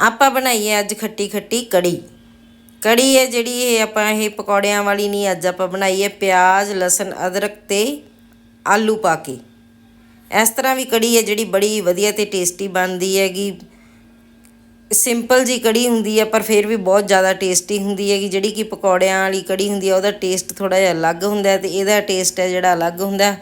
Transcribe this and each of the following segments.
ਆਪਾਂ ਬਣਾਈਏ ਅੱਜ ਖੱਟੀ ਖੱਟੀ ਕੜੀ। ਕੜੀ ਹੈ ਜਿਹੜੀ ਇਹ ਆਪਾਂ ਇਹ ਪਕੌੜਿਆਂ ਵਾਲੀ ਨਹੀਂ, ਅੱਜ ਆਪਾਂ ਬਣਾਈਏ ਪਿਆਜ਼, ਲਸਣ, ਅਦਰਕ ਤੇ ਆਲੂ ਪਾ ਕੇ। ਇਸ ਤਰ੍ਹਾਂ ਵੀ ਕੜੀ ਹੈ ਜਿਹੜੀ ਬੜੀ ਵਧੀਆ ਤੇ ਟੇਸਟੀ ਬਣਦੀ ਹੈਗੀ। ਸਿੰਪਲ ਜੀ ਕੜੀ ਹੁੰਦੀ ਹੈ, ਪਰ ਫਿਰ ਵੀ ਬਹੁਤ ਜ਼ਿਆਦਾ ਟੇਸਟੀ ਹੁੰਦੀ ਹੈਗੀ। ਜਿਹੜੀ ਕਿ ਪਕੌੜਿਆਂ ਵਾਲੀ ਕੜੀ ਹੁੰਦੀ ਹੈ, ਉਹਦਾ ਟੇਸਟ ਥੋੜਾ ਜਿਹਾ ਅਲੱਗ ਹੁੰਦਾ ਹੈ ਤੇ ਇਹਦਾ ਟੇਸਟ ਹੈ ਜਿਹੜਾ ਅਲੱਗ ਹੁੰਦਾ।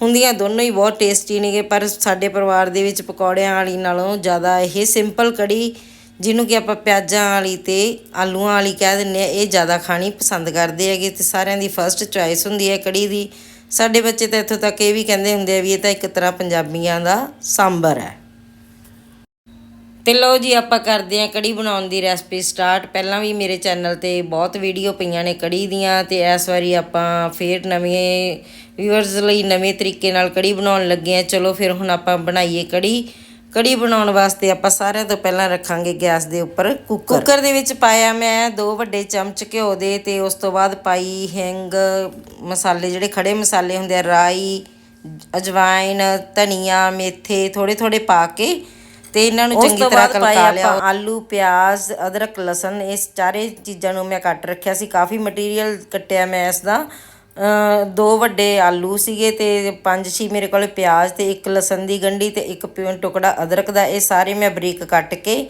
ਹੁੰਦੀਆਂ ਦੋਨੋਂ ਹੀ ਬਹੁਤ ਟੇਸਟੀ ਨੇਗੇ, ਪਰ ਸਾਡੇ ਪਰਿਵਾਰ ਦੇ ਵਿੱਚ ਪਕੌੜਿਆਂ ਵਾਲੀ ਨਾਲੋਂ ਜ਼ਿਆਦਾ ਇਹ ਸਿੰਪਲ ਕੜੀ, ਜਿਹਨੂੰ ਕਿ ਆਪਾਂ ਪਿਆਜ਼ਾਂ ਵਾਲੀ ਤੇ ਆਲੂਆਂ ਵਾਲੀ ਕਹਿ ਦਿੰਦੇ ਆ ਇਹ ਜ਼ਿਆਦਾ ਖਾਣੀ ਪਸੰਦ ਕਰਦੇ ਹੈਗੇ ਤੇ ਸਾਰਿਆਂ ਦੀ ਫਰਸਟ ਚੁਆਇਸ ਹੁੰਦੀ ਹੈ ਕੜੀ ਦੀ। ਸਾਡੇ ਬੱਚੇ ਤਾਂ ਇੱਥੋਂ ਤੱਕ ਇਹ ਵੀ ਕਹਿੰਦੇ ਹੁੰਦੇ ਆ ਵੀ ਇਹ ਤਾਂ ਇੱਕ ਤਰ੍ਹਾਂ ਪੰਜਾਬੀਆਂ ਦਾ ਸਾਂਬਰ ਹੈ। ਤੇ ਲਓ ਜੀ, ਆਪਾਂ ਕਰਦੇ ਹਾਂ ਕੜੀ ਬਣਾਉਣ ਦੀ ਰੈਸਪੀ ਸਟਾਰਟ। ਪਹਿਲਾਂ ਵੀ ਮੇਰੇ ਚੈਨਲ ਤੇ ਬਹੁਤ ਵੀਡੀਓ ਪਈਆਂ ਨੇ ਕੜੀ ਦੀਆਂ ਤੇ ਇਸ ਵਾਰੀ ਆਪਾਂ ਫੇਰ ਨਵੇਂ ਵਿਊਅਰਸ ਲਈ ਨਵੇਂ ਤਰੀਕੇ ਨਾਲ ਕੜੀ ਬਣਾਉਣ ਲੱਗੇ ਆ ਚਲੋ ਫਿਰ ਹੁਣ ਆਪਾਂ ਬਣਾਈਏ ਕੜੀ ਕੜੀ ਬਣਾਉਣ ਵਾਸਤੇ ਆਪਾਂ ਸਾਰਿਆਂ ਤੋਂ ਪਹਿਲਾਂ ਰੱਖਾਂਗੇ ਗੈਸ ਦੇ ਉੱਪਰ ਕੁੱਕਰ। ਕੁੱਕਰ ਦੇ ਵਿੱਚ ਪਾਇਆ ਮੈਂ ਦੋ ਵੱਡੇ ਚਮਚ ਘਿਓ ਦੇ ਤੇ ਉਸ ਤੋਂ ਬਾਅਦ ਪਾਈ ਹਿੰਗ, ਮਸਾਲੇ ਜਿਹੜੇ ਖੜੇ ਮਸਾਲੇ ਹੁੰਦੇ ਆ, ਰਾਈ ਅਜਵਾਇਨ ਧਨੀਆ, ਮੇਥੇ ਥੋੜੇ ਥੋੜੇ ਪਾ ਕੇ ਤੇ ਇਹਨਾਂ ਨੂੰ ਚੰਗੀ ਤਰ੍ਹਾਂ ਕਲਕਾ ਲਿਆ ਆਲੂ ਪਿਆਜ਼ ਅਦਰਕ ਲਸਣ ਇਸ ਚਾਰੇ ਚੀਜ਼ਾਂ ਨੂੰ ਮੈਂ ਕੱਟ ਰੱਖਿਆ ਸੀ। ਕਾਫੀ ਮਟੀਰੀਅਲ ਕੱਟਿਆ ਮੈਂ ਇਸ ਦਾ। ਦੋ ਵੱਡੇ ਆਲੂ ਸੀਗੇ ਤੇ ਪੰਜ ਛੇ ਮੇਰੇ ਕੋਲ ਪਿਆਜ਼ ਤੇ ਇੱਕ ਲਸਣ ਦੀ ਗੰਢੀ ਤੇ ਇੱਕ ਟੁਕੜਾ ਅਦਰਕ ਦਾ। ਇਹ ਸਾਰੇ ਮੈਂ ਬਰੀਕ ਕੱਟ ਕੇ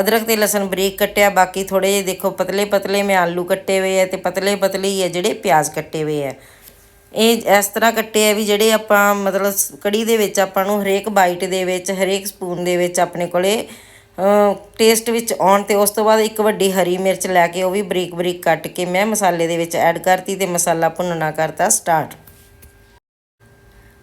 ਅਦਰਕ ਤੇ ਲਸਣ ਬਰੀਕ ਕੱਟਿਆ। ਬਾਕੀ ਥੋੜੇ ਜਿਹੇ ਦੇਖੋ ਪਤਲੇ ਪਤਲੇ ਮੈਂ ਆਲੂ ਕੱਟੇ ਹੋਏ ਆ ਤੇ ਪਤਲੇ ਪਤਲੇ ਹੀ ਆ ਜਿਹੜੇ ਪਿਆਜ਼ ਕੱਟੇ ਹੋਏ ਆ। ਇਹ ਇਸ ਤਰ੍ਹਾਂ ਕੱਟੇ ਆ ਵੀ ਜਿਹੜੇ ਆਪਾਂ ਮਤਲਬ ਕੜੀ ਦੇ ਵਿੱਚ ਆਪਾਂ ਨੂੰ ਹਰੇਕ ਬਾਈਟ ਦੇ ਵਿੱਚ, ਹਰੇਕ ਸਪੂਨ ਦੇ ਵਿੱਚ ਆਪਣੇ ਕੋਲੇ ਟੇਸਟ ਵਿੱਚ ਆਉਣ ਤੇ ਉਸ ਤੋਂ ਬਾਅਦ ਇੱਕ ਵੱਡੀ ਹਰੀ ਮਿਰਚ ਲੈ ਕੇ ਉਹ ਵੀ ਬਰੀਕ ਬਰੀਕ ਕੱਟ ਕੇ ਮੈਂ ਮਸਾਲੇ ਦੇ ਵਿੱਚ ਐਡ ਕਰਤੀ ਤੇ ਮਸਾਲਾ ਭੁੰਨਣਾ ਕਰਤਾ ਸਟਾਰਟ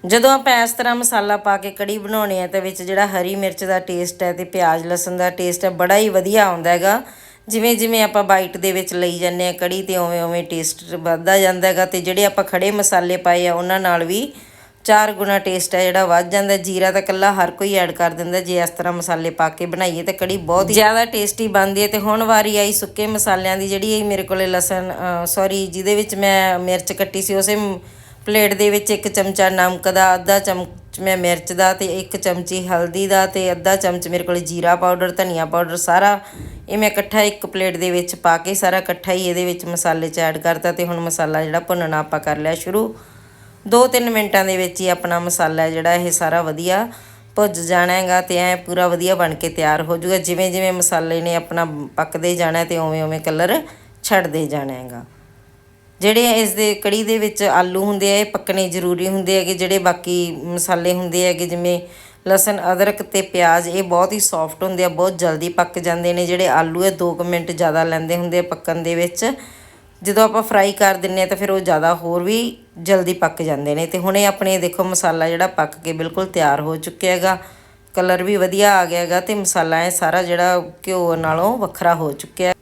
ਜਦੋਂ ਆਪਾਂ ਇਸ ਤਰ੍ਹਾਂ ਮਸਾਲਾ ਪਾ ਕੇ ਕੜੀ ਬਣਾਉਣੀ ਹੈ ਤਾਂ ਵਿੱਚ ਜਿਹੜਾ ਹਰੀ ਮਿਰਚ ਦਾ ਟੇਸਟ ਹੈ ਤੇ ਪਿਆਜ਼, ਲਸਣ ਦਾ ਟੇਸਟ ਹੈ, ਬੜਾ ਹੀ ਵਧੀਆ ਆਉਂਦਾ ਹੈਗਾ। ਜਿਵੇਂ ਜਿਵੇਂ ਆਪਾਂ ਬਾਈਟ ਦੇ ਵਿੱਚ ਲਈ ਜਾਂਦੇ ਆ ਕੜੀ ਤੇ ਉਵੇਂ ਉਵੇਂ ਟੇਸਟ ਵੱਧਦਾ ਜਾਂਦਾ ਹੈਗਾ ਤੇ ਜਿਹੜੇ ਆਪਾਂ ਖੜੇ ਮਸਾਲੇ ਪਾਏ ਆ ਉਹਨਾਂ ਨਾਲ ਵੀ ਚਾਰ ਗੁਣਾ ਟੇਸਟ ਹੈ ਜਿਹੜਾ ਵੱਧ ਜਾਂਦਾ। ਜੀਰਾ ਤਾਂ ਕੱਲਾ ਹਰ ਕੋਈ ਐਡ ਕਰ ਦਿੰਦਾ ਜੇ ਇਸ ਤਰ੍ਹਾਂ ਮਸਾਲੇ ਪਾ ਕੇ ਬਣਾਈਏ ਤਾਂ ਕੜੀ ਬਹੁਤ ਜ਼ਿਆਦਾ ਟੇਸਟੀ ਬਣਦੀ ਹੈ ਤੇ ਹੁਣ ਵਾਰੀ ਆਈ ਸੁੱਕੇ ਮਸਾਲਿਆਂ ਦੀ ਜਿਹੜੀ ਇਹ ਮੇਰੇ ਕੋਲੇ ਲਸਣ ਸੌਰੀ ਜਿਹਦੇ ਵਿੱਚ ਮੈਂ ਮਿਰਚ ਕੱਟੀ ਸੀ, ਉਸੇ ਪਲੇਟ ਦੇ ਵਿੱਚ ਇੱਕ ਚਮਚਾ ਨਮਕ ਦਾ, ਅੱਧਾ ਚਮਚ ਮੈਂ ਮਿਰਚ ਦਾ ਤੇ ਇੱਕ ਚਮਚੀ ਹਲਦੀ ਦਾ ਤੇ ਅੱਧਾ ਚਮਚ ਮੇਰੇ ਕੋਲ ਜੀਰਾ ਪਾਊਡਰ, ਧਨੀਆ ਪਾਊਡਰ ਸਾਰਾ ਇਹ ਮੈਂ ਇਕੱਠਾ ਇੱਕ ਪਲੇਟ ਦੇ ਵਿੱਚ ਪਾ ਕੇ ਸਾਰਾ ਇਕੱਠਾ ਹੀ ਇਹਦੇ ਵਿੱਚ ਮਸਾਲੇ ਚ ਐਡ ਕਰਤਾ ਤੇ ਹੁਣ ਮਸਾਲਾ ਜਿਹੜਾ ਭੁੰਨਣਾ ਆਪਾਂ ਕਰ ਲਿਆ ਸ਼ੁਰੂ। 2-3 ਮਿੰਟਾਂ ਦੇ ਵਿੱਚ ਹੀ ਆਪਣਾ ਮਸਾਲਾ ਜਿਹੜਾ ਇਹ ਸਾਰਾ ਵਧੀਆ ਭੁੱਜ ਜਾਣਾ ਹੈਗਾ ਤੇ ਐ ਪੂਰਾ ਵਧੀਆ ਬਣ ਕੇ ਤਿਆਰ ਹੋ ਜਾਊਗਾ। ਜਿਵੇਂ ਜਿਵੇਂ ਮਸਾਲੇ ਨੇ ਆਪਣਾ ਪੱਕਦੇ ਜਾਣਾ ਤੇ ਉਵੇਂ ਉਵੇਂ ਕਲਰ ਛੱਡਦੇ ਜਾਣਾ ਹੈਗਾ ਜਿਹੜੇ ਇਸ ਦੇ ਕੜੀ ਦੇ ਵਿੱਚ ਆਲੂ ਹੁੰਦੇ ਆ, ਇਹ ਪੱਕਣੇ ਜ਼ਰੂਰੀ ਹੁੰਦੇ ਹੈਗੇ, ਜਿਹੜੇ ਬਾਕੀ ਮਸਾਲੇ ਹੁੰਦੇ ਹੈਗੇ, ਜਿਵੇਂ ਲਸਣ, ਅਦਰਕ ਤੇ ਪਿਆਜ਼, ਇਹ ਬਹੁਤ ਹੀ ਸੌਫਟ ਹੁੰਦੇ ਆ, ਬਹੁਤ ਜਲਦੀ ਪੱਕ ਜਾਂਦੇ ਨੇ। ਜਿਹੜੇ ਆਲੂ ਇਹ 2 ਮਿੰਟ ਜ਼ਿਆਦਾ ਲੈਂਦੇ ਹੁੰਦੇ ਆ ਪੱਕਣ ਦੇ ਵਿੱਚ। ਜਦੋਂ ਆਪਾਂ ਫਰਾਈ ਕਰ ਦਿੰਨੇ ਆ ਤਾਂ ਫਿਰ ਉਹ ਜ਼ਿਆਦਾ ਹੋਰ ਵੀ ਜਲਦੀ ਪੱਕ ਜਾਂਦੇ ਨੇ। ਤੇ ਹੁਣ ਇਹ ਆਪਣੇ, ਦੇਖੋ, ਮਸਾਲਾ ਜਿਹੜਾ ਪੱਕ ਕੇ ਬਿਲਕੁਲ ਤਿਆਰ ਹੋ ਚੁੱਕਿਆ ਹੈਗਾ। ਕਲਰ ਵੀ ਵਧੀਆ ਆ ਗਿਆ ਹੈਗਾ ਤੇ ਮਸਾਲਾ ਇਹ ਸਾਰਾ ਜਿਹੜਾ ਘਿਓ ਨਾਲੋਂ ਵੱਖਰਾ ਹੋ ਚੁੱਕਿਆ।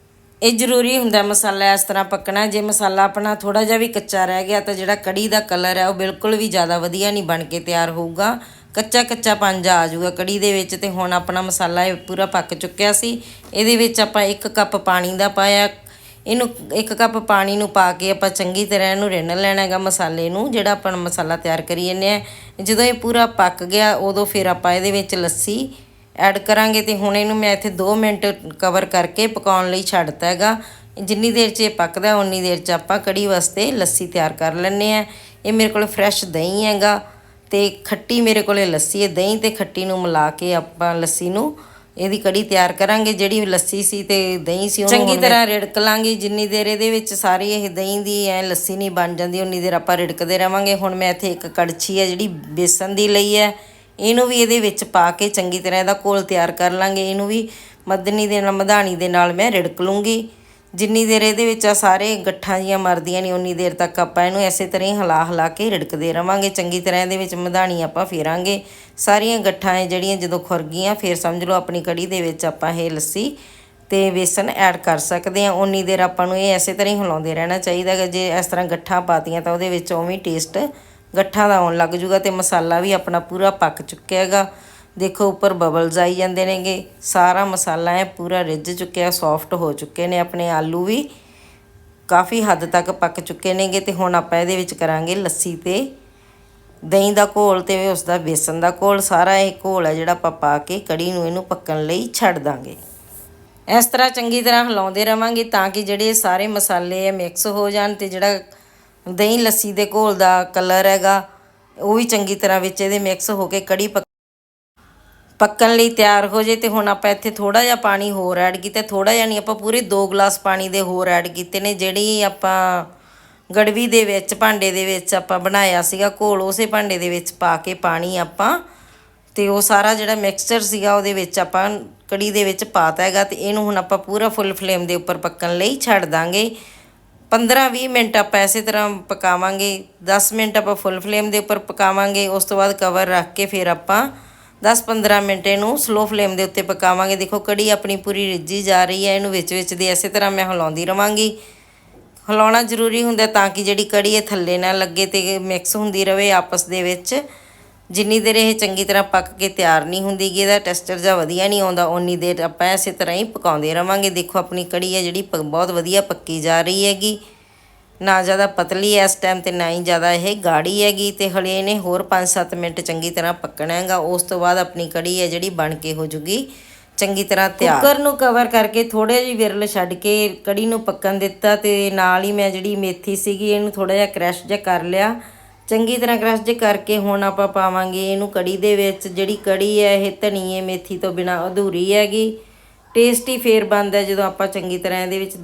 ਇਹ ਜ਼ਰੂਰੀ ਹੁੰਦਾ ਮਸਾਲਾ ਇਸ ਤਰ੍ਹਾਂ ਪੱਕਣਾ। ਜੇ ਮਸਾਲਾ ਆਪਣਾ ਥੋੜਾ ਜਿਹਾ ਵੀ ਕੱਚਾ ਰਹਿ ਗਿਆ, ਤਾਂ ਜਿਹੜਾ ਕੜੀ ਦਾ ਕਲਰ ਹੈ, ਉਹ ਬਿਲਕੁਲ ਵੀ ਜ਼ਿਆਦਾ ਵਧੀਆ ਨਹੀਂ ਬਣ ਕੇ ਤਿਆਰ ਹੋਊਗਾ। ਕੱਚਾ ਕੱਚਾ ਪੰਜਾ ਆ ਜਾਊਗਾ ਕੜੀ ਦੇ ਵਿੱਚ ਤੇ ਹੁਣ ਆਪਣਾ ਮਸਾਲਾ ਇਹ ਪੂਰਾ ਪੱਕ ਚੁੱਕਿਆ ਸੀ। ਇਹਦੇ ਵਿੱਚ ਆਪਾਂ 1 ਕੱਪ ਪਾਣੀ ਦਾ ਪਾਇਆ। ਇਹਨੂੰ 1 ਕੱਪ ਪਾਣੀ ਨੂੰ ਪਾ ਕੇ ਆਪਾਂ ਚੰਗੀ ਤਰ੍ਹਾਂ ਇਹਨੂੰ ਰਿੰਨ ਲੈਣਾ ਹੈਗਾ ਮਸਾਲੇ ਨੂੰ, ਜਿਹੜਾ ਆਪਾਂ ਮਸਾਲਾ ਤਿਆਰ ਕਰੀ ਜੰਨੇ ਆ ਜਦੋਂ ਇਹ ਪੂਰਾ ਪੱਕ ਗਿਆ, ਉਦੋਂ ਫਿਰ ਆਪਾਂ ਇਹਦੇ ਵਿੱਚ ਲੱਸੀ ਐਡ ਕਰਾਂਗੇ ਤੇ ਹੁਣ ਇਹਨੂੰ ਮੈਂ ਇੱਥੇ 2 ਮਿੰਟ ਕਵਰ ਕਰਕੇ ਪਕਾਉਣ ਲਈ ਛੱਡਤਾ ਹੈਗਾ। ਜਿੰਨੀ ਦੇਰ 'ਚ ਇਹ ਪੱਕਦਾ, ਉਨੀ ਦੇਰ 'ਚ ਆਪਾਂ ਕੜੀ ਵਾਸਤੇ ਲੱਸੀ ਤਿਆਰ ਕਰ ਲੈਣੇ ਆ ਇਹ ਮੇਰੇ ਕੋਲ ਫਰੈਸ਼ ਦਹੀਂ ਹੈਗਾ। ਤੇ ਖੱਟੀ ਮੇਰੇ ਕੋਲੇ ਲੱਸੀ ਹੈ ਦਹੀਂ ਤੇ ਖੱਟੀ ਨੂੰ ਮਿਲਾ ਕੇ ਆਪਾਂ ਲੱਸੀ ਨੂੰ ਇਹਦੀ ਕੜੀ ਤਿਆਰ ਕਰਾਂਗੇ ਜਿਹੜੀ ਲੱਸੀ ਸੀ ਤੇ ਦਹੀਂ ਸੀ ਉਹਨੂੰ ਚੰਗੀ ਤਰ੍ਹਾਂ ਰਿੜਕ ਲਾਂਗੇ। ਜਿੰਨੀ ਦੇਰ ਇਹਦੇ ਵਿੱਚ ਸਾਰੀ ਇਹ ਦਹੀਂ ਦੀ ਐ ਲੱਸੀ ਨਹੀਂ ਬਣ ਜਾਂਦੀ ਉਨੀ ਦੇਰ ਆਪਾਂ ਰਿੜਕਦੇ ਰਵਾਂਗੇ। ਹੁਣ ਮੈਂ ਇੱਥੇ ਇੱਕ ਕੜਛੀ ਹੈ ਜਿਹੜੀ ਬੇਸਨ ਦੀ ਲਈ ਹੈ। ਇਹਨੂੰ ਵੀ ਇਹਦੇ ਵਿੱਚ ਪਾ ਕੇ ਚੰਗੀ ਤਰ੍ਹਾਂ ਇਹਦਾ ਘੋਲ ਤਿਆਰ ਕਰ ਲਾਂਗੇ। ਇਹਨੂੰ ਵੀ ਮੱਧਨੀ ਦੇ ਨਾਲ ਮਧਾਣੀ ਦੇ ਨਾਲ ਮੈਂ ਰਿੜਕ ਲੂੰਗੀ। ਜਿੰਨੀ ਦੇਰ ਇਹਦੇ ਵਿੱਚ ਆ ਸਾਰੇ ਗੱਠਾਂ ਜੀਆਂ ਮਰਦੀਆਂ ਨਹੀਂ ਉਨੀ ਦੇਰ ਤੱਕ ਆਪਾਂ ਇਹਨੂੰ ਐਸੇ ਤਰ੍ਹਾਂ ਹੀ ਹਿਲਾ ਹਿਲਾ ਕੇ ਰਿੜਕਦੇ ਰਵਾਂਗੇ। ਚੰਗੀ ਤਰ੍ਹਾਂ ਇਹਦੇ ਵਿੱਚ ਮਧਾਣੀ ਆਪਾਂ ਫੇਰਾਂਗੇ। ਸਾਰੀਆਂ ਗੱਠਾਂ ਇਹ ਜਿਹੜੀਆਂ ਜਦੋਂ ਖੁਰ ਗਈਆਂ, ਫਿਰ ਸਮਝ ਲਓ ਆਪਣੀ ਕੜੀ ਦੇ ਵਿੱਚ ਆਪਾਂ ਇਹ ਲੱਸੀ ਤੇ ਬੇਸਨ ਐਡ ਕਰ ਸਕਦੇ ਆ ਉਨੀ ਦੇਰ ਆਪਾਂ ਨੂੰ ਇਹ ਐਸੇ ਤਰ੍ਹਾਂ ਹੀ ਹਿਲਾਉਂਦੇ ਰਹਿਣਾ ਚਾਹੀਦਾ ਹੈ ਜੇ ਇਸ ਤਰ੍ਹਾਂ ਗੱਠਾਂ ਪਾਤੀਆਂ ਤਾਂ ਉਹਦੇ ਵਿੱਚ ਉਵੇਂ ਟੇਸਟ ਗੱਠਾਂ ਦਾ ਆਉਣ ਲੱਗ ਜੂਗਾ ਤੇ ਮਸਾਲਾ ਵੀ ਆਪਣਾ ਪੂਰਾ ਪੱਕ ਚੁੱਕਿਆ ਹੈਗਾ। ਦੇਖੋ, ਉੱਪਰ ਬਬਲਸ ਆਈ ਜਾਂਦੇ ਨੇਗੇ। ਸਾਰਾ ਮਸਾਲਾ ਹੈ ਪੂਰਾ ਰਿੱਝ ਚੁੱਕਿਆ ਸੌਫਟ ਹੋ ਚੁੱਕੇ ਨੇ ਆਪਣੇ ਆਲੂ ਵੀ। ਕਾਫੀ ਹੱਦ ਤੱਕ ਪੱਕ ਚੁੱਕੇ ਨੇਗੇ ਤੇ ਹੁਣ ਆਪਾਂ ਇਹਦੇ ਵਿੱਚ ਕਰਾਂਗੇ ਲੱਸੀ ਤੇ। ਦਹੀਂ ਦਾ ਘੋਲ ਤੇ ਉਸ ਦਾ ਬੇਸਨ ਦਾ ਘੋਲ, ਸਾਰਾ ਇਹ ਘੋਲ ਹੈ ਜਿਹੜਾ ਆਪਾਂ ਪਾ ਕੇ ਕੜੀ ਨੂੰ ਇਹਨੂੰ ਪੱਕਣ ਲਈ ਛੱਡ ਦਾਂਗੇ। ਇਸ ਤਰ੍ਹਾਂ ਚੰਗੀ ਤਰ੍ਹਾਂ ਹਿਲਾਉਂਦੇ ਰਵਾਂਗੇ ਤਾਂ ਕਿ ਜਿਹੜੇ ਸਾਰੇ ਮਸਾਲੇ ਆ ਮਿਕਸ ਹੋ ਜਾਣ ਤੇ ਜਿਹੜਾ ਦਹੀਂ ਲੱਸੀ ਦੇ ਘੋਲ ਦਾ ਕਲਰ ਹੈਗਾ, ਉਹ ਵੀ ਚੰਗੀ ਤਰ੍ਹਾਂ ਵਿੱਚ ਇਹਦੇ ਮਿਕਸ ਹੋ ਕੇ ਕੜੀ ਪੱਕ ਪੱਕਣ ਲਈ ਤਿਆਰ ਹੋ ਜੇ ਤੇ ਹੁਣ ਆਪਾਂ ਇੱਥੇ ਥੋੜਾ ਜਿਹਾ ਪਾਣੀ ਹੋਰ ਐਡ ਕੀਤਾ ਥੋੜਾ ਜਿਹਾ ਨਹੀਂ, ਆਪਾਂ ਪੂਰੇ 2 ਗਲਾਸ ਪਾਣੀ ਦੇ ਹੋਰ ਐਡ ਕੀਤੇ ਨੇ, ਜਿਹੜੀ ਆਪਾਂ ਗੜਵੀ ਦੇ ਵਿੱਚ, ਭਾਂਡੇ ਦੇ ਵਿੱਚ ਆਪਾਂ ਬਣਾਇਆ ਸੀਗਾ, ਘੋਲ ਉਸੇ ਭਾਂਡੇ ਦੇ ਵਿੱਚ ਪਾ ਕੇ ਪਾਣੀ ਆਪਾਂ ਤੇ ਉਹ ਸਾਰਾ ਜਿਹੜਾ ਮਿਕਸਚਰ ਸੀਗਾ ਉਹਦੇ ਵਿੱਚ ਆਪਾਂ ਕੜੀ ਦੇ ਵਿੱਚ ਪਾਤਾ ਹੈਗਾ ਤੇ ਇਹਨੂੰ ਹੁਣ ਆਪਾਂ ਪੂਰਾ ਫੁੱਲ ਫਲੇਮ ਦੇ ਉੱਪਰ ਪੱਕਣ ਲਈ ਛੱਡ ਦਾਂਗੇ। 15-20 ਮਿੰਟ ਆਪਾਂ ਇਸੇ ਤਰ੍ਹਾਂ ਪਕਾਵਾਂਗੇ 10 ਮਿੰਟ ਆਪਾਂ ਫੁੱਲ ਫਲੇਮ ਦੇ ਉੱਪਰ ਪਕਾਵਾਂਗੇ, ਉਸ ਤੋਂ ਬਾਅਦ ਕਵਰ ਰੱਖ ਕੇ ਫਿਰ ਆਪਾਂ 10-15 ਮਿੰਟ ਇਹਨੂੰ ਸਲੋ ਫਲੇਮ ਦੇ ਉੱਤੇ ਪਕਾਵਾਂਗੇ। ਦੇਖੋ ਕੜੀ ਆਪਣੀ ਪੂਰੀ ਰਿੱਝੀ ਜਾ ਰਹੀ ਹੈ, ਇਹਨੂੰ ਵਿੱਚ ਵਿੱਚ ਦੀ ਇਸੇ ਤਰ੍ਹਾਂ ਮੈਂ ਹਿਲਾਉਂਦੀ ਰਵਾਂਗੀ। ਹਿਲਾਉਣਾ ਜ਼ਰੂਰੀ ਹੁੰਦਾ ਤਾਂ ਕਿ ਜਿਹੜੀ ਕੜੀ ਇਹ ਥੱਲੇ ਨਾ ਲੱਗੇ ਤੇ ਮਿਕਸ ਹੁੰਦੀ ਰਹੇ ਆਪਸ ਦੇ ਵਿੱਚ। ਜਿੰਨੀ ਦੇਰ ਇਹ ਚੰਗੀ ਤਰ੍ਹਾਂ ਪੱਕ ਕੇ ਤਿਆਰ ਨਹੀਂ ਹੁੰਦੀ ਗੀ, ਇਹਦਾ ਟੈਸਟਰ ਜਾਂ ਵਧੀਆ ਨਹੀਂ ਆਉਂਦਾ, ਓਨੀ ਦੇਰ ਆਪਾਂ ਇਸੇ ਤਰ੍ਹਾਂ ਹੀ ਪਕਾਉਂਦੇ ਰਵਾਂਗੇ। ਦੇਖੋ ਆਪਣੀ ਕੜੀ ਹੈ ਜਿਹੜੀ ਪ- ਬਹੁਤ ਵਧੀਆ ਪੱਕੀ ਜਾ ਰਹੀ ਹੈਗੀ। ਨਾ ਜ਼ਿਆਦਾ ਪਤਲੀ ਇਸ ਟਾਈਮ ਤੇ, ਨਾ ਹੀ ਜ਼ਿਆਦਾ ਇਹ ਗਾੜੀ ਹੈਗੀ ਤੇ ਹਲੇ ਇਹਨੇ ਹੋਰ 5-7 ਮਿੰਟ ਚੰਗੀ ਤਰ੍ਹਾਂ ਪੱਕਣਾ ਹੈਗਾ। ਉਸ ਤੋਂ ਬਾਅਦ ਆਪਣੀ ਕੜੀ ਹੈ ਜਿਹੜੀ ਬਣ ਕੇ ਹੋ ਜੂਗੀ। ਚੰਗੀ ਤਰ੍ਹਾਂ ਤਿਆਰ। ਕੁੱਕਰ ਨੂੰ ਕਵਰ ਕਰਕੇ ਥੋੜੇ ਜਿਹੀ ਵਿਰਲ ਛੱਡ ਕੇ ਕੜੀ ਨੂੰ ਪੱਕਣ ਦਿੱਤਾ ਤੇ ਨਾਲ ਹੀ ਮੈਂ ਜਿਹੜੀ ਮੇਥੀ ਸੀਗੀ ਇਹਨੂੰ ਥੋੜਾ ਜਿਹਾ ਕ੍ਰੈਸ਼ ਜਿਹਾ ਕਰ ਲਿਆ। ਚੰਗੀ ਤਰ੍ਹਾਂ ਕ੍ਰੈਸ਼ ਜਿਹਾ ਕਰਕੇ ਹੁਣ ਆਪਾਂ ਪਾਵਾਂਗੇ ਇਹਨੂੰ ਕੜੀ ਦੇ ਵਿੱਚ। ਜਿਹੜੀ ਕੜੀ ਹੈ ਇਹ ਧਨੀਏ ਮੇਥੀ ਤੋਂ ਬਿਨਾ ਅਧੂਰੀ ਹੈਗੀ। ਟੇਸਟੀ ਫੇਰ ਬਣਦਾ ਜਦੋਂ ਆਪਾਂ ਚੰਗੀ ਤਰ੍ਹਾਂ ਇਹਦੇ ਵਿੱਚ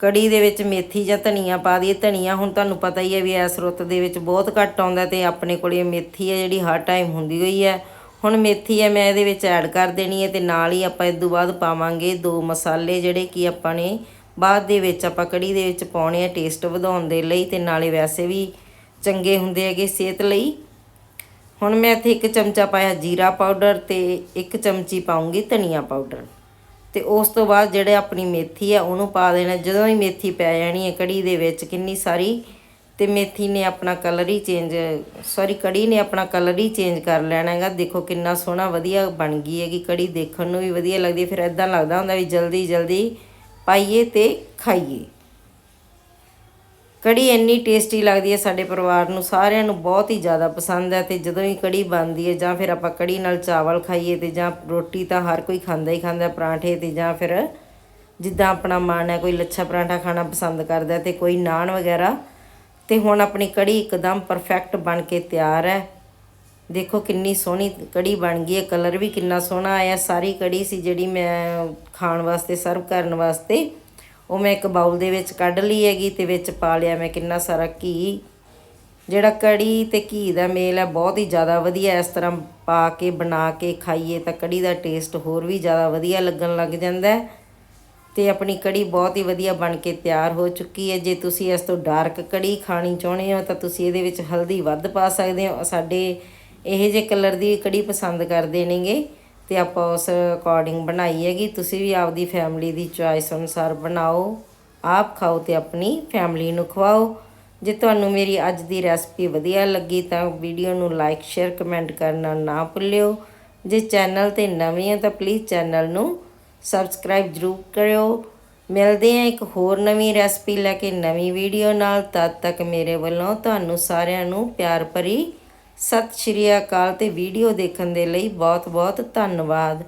ਕੜੀ ਦੇ ਵਿੱਚ ਮੇਥੀ ਜਾਂ ਧਨੀਆ ਪਾ ਦਈਏ। ਧਨੀਆ ਹੁਣ ਤੁਹਾਨੂੰ ਪਤਾ ਹੀ ਹੈ ਵੀ ਇਸ ਰੁੱਤ ਦੇ ਵਿੱਚ ਬਹੁਤ ਘੱਟ ਆਉਂਦਾ ਤੇ ਆਪਣੇ ਕੋਲ ਮੇਥੀ ਹੈ ਜਿਹੜੀ ਹਰ ਟਾਈਮ ਹੁੰਦੀ ਹੋਈ ਹੈ। ਹੁਣ ਮੇਥੀ ਹੈ, ਮੈਂ ਇਹਦੇ ਵਿੱਚ ਐਡ ਕਰ ਦੇਣੀ ਹੈ ਤੇ ਨਾਲ ਹੀ ਆਪਾਂ ਇਸ ਤੋਂ ਬਾਅਦ ਪਾਵਾਂਗੇ ਦੋ ਮਸਾਲੇ ਜਿਹੜੇ ਕਿ ਆਪਾਂ ਨੇ ਬਾਅਦ ਦੇ ਵਿੱਚ ਆਪਾਂ ਕੜੀ ਦੇ ਵਿੱਚ ਪਾਉਣੇ ਆ ਟੇਸਟ ਵਧਾਉਣ ਦੇ ਲਈ ਤੇ ਨਾਲੇ ਵੈਸੇ ਵੀ ਚੰਗੇ ਹੁੰਦੇ ਹੈਗੇ ਸਿਹਤ ਲਈ। ਹੁਣ ਮੈਂ ਇੱਥੇ ਇੱਕ ਚਮਚਾ ਪਾਇਆ ਜੀਰਾ ਪਾਊਡਰ ਤੇ ਇੱਕ ਚਮਚੀ ਪਾਉਂਗੀ ਧਨੀਆ ਪਾਊਡਰ ਤੇ ਉਸ ਤੋਂ ਬਾਅਦ ਜਿਹੜੇ ਆਪਣੀ ਮੇਥੀ ਆ, ਉਹਨੂੰ ਪਾ ਦੇਣਾ। ਜਦੋਂ ਹੀ ਮੇਥੀ ਪੈ ਜਾਣੀ ਹੈ ਕੜੀ ਦੇ ਵਿੱਚ ਕਿੰਨੀ ਸਾਰੀ, ਤੇ ਮੇਥੀ ਨੇ ਆਪਣਾ ਕਲਰ ਹੀ ਚੇਂਜ ਸੌਰੀ ਕੜੀ ਨੇ ਆਪਣਾ ਕਲਰ ਹੀ ਚੇਂਜ ਕਰ ਲੈਣਾ ਹੈਗਾ। ਦੇਖੋ ਕਿੰਨਾ ਸੋਹਣਾ, ਵਧੀਆ ਬਣ ਗਈ ਹੈਗੀ ਕੜੀ। ਦੇਖਣ ਨੂੰ ਵੀ ਵਧੀਆ ਲੱਗਦੀ ਹੈ। ਫਿਰ ਐਦਾਂ ਲੱਗਦਾ ਹੁੰਦਾ ਵੀ ਜਲਦੀ ਜਲਦੀ ਪਾਈਏ ਤੇ ਖਾਈਏ। ਕੜੀ ਇੰਨੀ ਟੇਸਟੀ ਲੱਗਦੀ ਹੈ ਸਾਡੇ ਪਰਿਵਾਰ ਨੂੰ, ਸਾਰਿਆਂ ਨੂੰ ਬਹੁਤ ਹੀ ਜ਼ਿਆਦਾ ਪਸੰਦ ਹੈ ਤੇ ਜਦੋਂ ਹੀ ਕੜੀ ਬਣਦੀ ਹੈ ਜਾਂ ਫਿਰ ਆਪਾਂ ਕੜੀ ਨਾਲ ਚਾਵਲ ਖਾਈਏ ਤੇ ਜਾਂ ਰੋਟੀ ਤਾਂ ਹਰ ਕੋਈ ਖਾਂਦਾ ਹੀ ਖਾਂਦਾ, ਪਰਾਂਠੇ ਤੇ ਜਾਂ ਫਿਰ ਜਿੱਦਾਂ ਆਪਣਾ ਮਨ ਹੈ ਕੋਈ ਲੱਛਾ ਪਰਾਂਠਾ ਖਾਣਾ ਪਸੰਦ ਕਰਦਾ ਹੈ ਤੇ ਕੋਈ ਨਾਨ ਵਗੈਰਾ, ਤੇ ਹੁਣ ਆਪਣੀ ਕੜੀ ਇੱਕਦਮ ਪਰਫੈਕਟ ਬਣ ਕੇ ਤਿਆਰ ਹੈ। ਦੇਖੋ ਕਿੰਨੀ ਸੋਹਣੀ ਕੜੀ ਬਣ ਗਈ ਹੈ ਕਲਰ ਵੀ ਕਿੰਨਾ ਸੋਹਣਾ ਆਇਆ, ਸਾਰੀ ਕੜੀ ਸੀ ਜਿਹੜੀ ਮੈਂ ਖਾਣ ਵਾਸਤੇ ਸਰਵ ਕਰਨ ਵਾਸਤੇ। ਉਹ ਮੈਂ ਇੱਕ ਬਾਉਲ ਦੇ ਵਿੱਚ ਕੱਢ ਲਈ ਹੈਗੀ ਤੇ ਵਿੱਚ ਪਾ ਲਿਆ ਮੈਂ ਕਿੰਨਾ ਸਾਰਾ ਘੀ। ਜਿਹੜਾ ਕੜੀ ਤੇ ਘੀ ਦਾ ਮੇਲ ਹੈ, ਬਹੁਤ ਹੀ ਜ਼ਿਆਦਾ ਵਧੀਆ ਇਸ ਤਰ੍ਹਾਂ ਪਾ ਕੇ, ਬਣਾ ਕੇ ਖਾਈਏ ਤਾਂ ਕੜੀ ਦਾ ਟੇਸਟ ਹੋਰ ਵੀ ਜ਼ਿਆਦਾ ਵਧੀਆ ਲੱਗਣ ਲੱਗ ਜਾਂਦਾ ਹੈ। ਤੇ ਆਪਣੀ ਕੜੀ ਬਹੁਤ ਹੀ ਵਧੀਆ ਬਣ ਕੇ ਤਿਆਰ ਹੋ ਚੁੱਕੀ ਹੈ। ਜੇ ਤੁਸੀਂ ਇਸ ਤੋਂ ਡਾਰਕ ਕੜੀ ਖਾਣੀ ਚਾਹੁੰਦੇ ਹੋ ਤਾਂ ਤੁਸੀਂ ਇਹਦੇ ਵਿੱਚ ਹਲਦੀ ਵੱਧ ਪਾ ਸਕਦੇ ਹੋ। ਸਾਡੇ ਇਹ ਜੇ ਕਲਰ ਦੀ ਕੜੀ ਪਸੰਦ ਕਰਦੇ ਨੇਗੇ। ਤੇ ਆਪਾਂ ਉਸ ਅਕੋਰਡਿੰਗ ਬਣਾਈ ਹੈਗੀ। ਤੁਸੀਂ ਵੀ ਆਪਦੀ ਫੈਮਿਲੀ ਦੀ ਚੁਆਇਸ ਅਨੁਸਾਰ ਬਣਾਓ। ਆਪ ਖਾਓ ਤੇ ਆਪਣੀ ਫੈਮਿਲੀ ਨੂੰ ਖਵਾਓ। ਜੇ ਤੁਹਾਨੂੰ ਮੇਰੀ ਅੱਜ ਦੀ ਰੈਸਪੀ ਵਧੀਆ ਲੱਗੀ ਤਾਂ ਵੀਡੀਓ ਨੂੰ ਲਾਈਕ ਸ਼ੇਅਰ ਕਮੈਂਟ ਕਰਨਾ ਨਾ ਭੁੱਲਿਓ। ਜੇ ਚੈਨਲ ਤੇ ਨਵੇਂ ਹੋ ਤਾਂ ਪਲੀਜ਼ ਚੈਨਲ ਨੂੰ ਸਬਸਕ੍ਰਾਈਬ ਜ਼ਰੂਰ ਕਰਿਓ। ਮਿਲਦੇ ਹਾਂ ਇੱਕ ਹੋਰ ਨਵੀਂ ਰੈਸਪੀ ਲੈ ਕੇ ਨਵੀਂ ਵੀਡੀਓ ਨਾਲ। ਤਦ ਤੱਕ ਮੇਰੇ ਵੱਲੋਂ ਤੁਹਾਨੂੰ ਸਾਰਿਆਂ ਨੂੰ ਪਿਆਰ ਭਰੀ ਸਤਿ ਸ਼੍ਰੀ ਅਕਾਲ ਤੇ ਵੀਡੀਓ ਦੇਖਣ ਦੇ ਲਈ ਬਹੁਤ ਬਹੁਤ ਧੰਨਵਾਦ।